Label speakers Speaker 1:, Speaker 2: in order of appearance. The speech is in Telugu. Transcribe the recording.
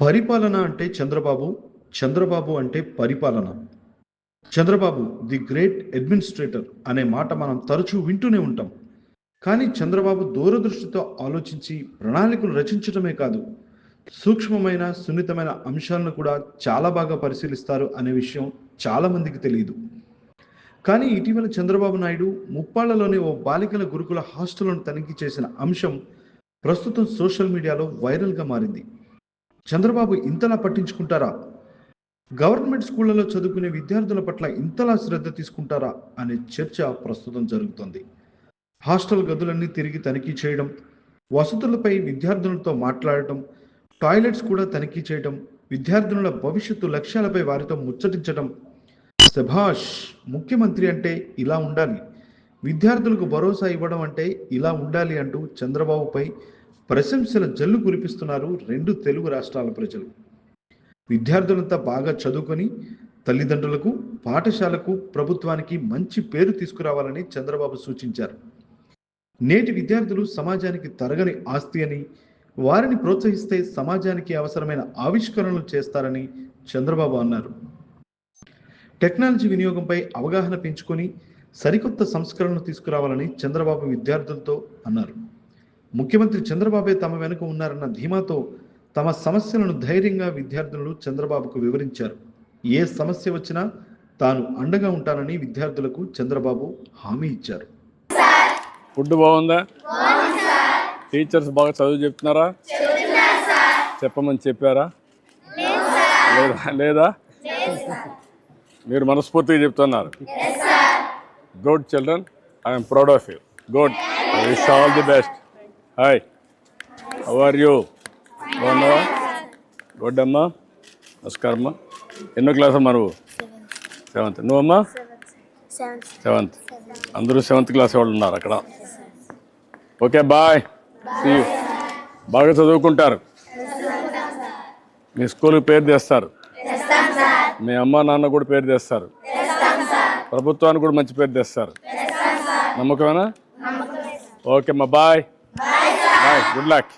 Speaker 1: పరిపాలన అంటే చంద్రబాబు చంద్రబాబు అంటే పరిపాలన. చంద్రబాబు ది గ్రేట్ అడ్మినిస్ట్రేటర్ అనే మాట మనం తరచూ వింటూనే ఉంటాం. కానీ చంద్రబాబు దూరదృష్టితో ఆలోచించి ప్రణాళికలు రచించడమే కాదు సూక్ష్మమైన సున్నితమైన అంశాలను కూడా చాలా బాగా పరిశీలిస్తారు అనే విషయం చాలామందికి తెలియదు. కానీ ఇటీవల చంద్రబాబు నాయుడు ముప్పాళ్ళలోని ఓ బాలికల గురుకుల హాస్టల్ను తనిఖీ చేసిన అంశం ప్రస్తుతం సోషల్ మీడియాలో వైరల్గా మారింది. చంద్రబాబు ఇంతలా పట్టించుకుంటారా? గవర్నమెంట్ స్కూళ్ళలో చదువుకునే విద్యార్థుల పట్ల ఇంతలా శ్రద్ధ తీసుకుంటారా? అనే చర్చ ప్రస్తుతం జరుగుతోంది. హాస్టల్ గదులన్నీ తిరిగి తనిఖీ చేయడం వసతులపై విద్యార్థులతో మాట్లాడటం టాయిలెట్స్ కూడా తనిఖీ చేయడం విద్యార్థుల భవిష్యత్తు లక్ష్యాలపై వారితో ముచ్చటించడం శభాష్ ముఖ్యమంత్రి అంటే ఇలా ఉండాలి. విద్యార్థులకు భరోసా ఇవ్వడం అంటే ఇలా ఉండాలి అంటూ చంద్రబాబుపై ప్రశంసల జల్లు కురిపిస్తున్నారు రెండు తెలుగు రాష్ట్రాల ప్రజలు. విద్యార్థులంతా బాగా చదువుకొని తల్లిదండ్రులకు పాఠశాలకు ప్రభుత్వానికి మంచి పేరు తీసుకురావాలని చంద్రబాబు సూచించారు. నేటి విద్యార్థులు సమాజానికి తరగని ఆస్తి అని వారిని ప్రోత్సహిస్తే సమాజానికి అవసరమైన ఆవిష్కరణలు చేస్తారని చంద్రబాబు అన్నారు. టెక్నాలజీ వినియోగంపై అవగాహన పెంచుకొని సరికొత్త సంస్కరణలు తీసుకురావాలని చంద్రబాబు విద్యార్థులతో అన్నారు. ముఖ్యమంత్రి చంద్రబాబే తమ వెనుక ఉన్నారన్న ధీమాతో తమ సమస్యలను ధైర్యంగా విద్యార్థులు చంద్రబాబుకు వివరించారు. ఏ సమస్య వచ్చినా తాను అండగా ఉంటానని విద్యార్థులకు చంద్రబాబు హామీ ఇచ్చారు.
Speaker 2: ఫుడ్ బాగుందా? టీచర్స్ బాగా చదువు చెప్తున్నారా? చెప్పమని చెప్పారా? లేదా లేదా? మీరు మనస్ఫూర్తిగా చెప్తున్నారు. Good children I'm proud of you good wish all the best hi are you బాగున్నావా? గుడ్ అమ్మా నమస్కారం అమ్మా ఎన్నో క్లాస్ అమ్మా నువ్వు? సెవెంత్ నువ్వమ్మా?
Speaker 3: సెవెంత్
Speaker 2: సెవెంత్ అందరూ సెవెంత్ క్లాస్ వాళ్ళు ఉన్నారు అక్కడ. ఓకే బాయ్ బాగా చదువుకుంటారు. మీ స్కూల్కి పేరు తెస్తారు. మీ అమ్మ నాన్న కూడా పేరు తెస్తారు. ప్రభుత్వానికి కూడా మంచి పేరు తెస్తారు. నమ్మకమేనా? ఓకే అమ్మా బాయ్ బాయ్ గుడ్ లక్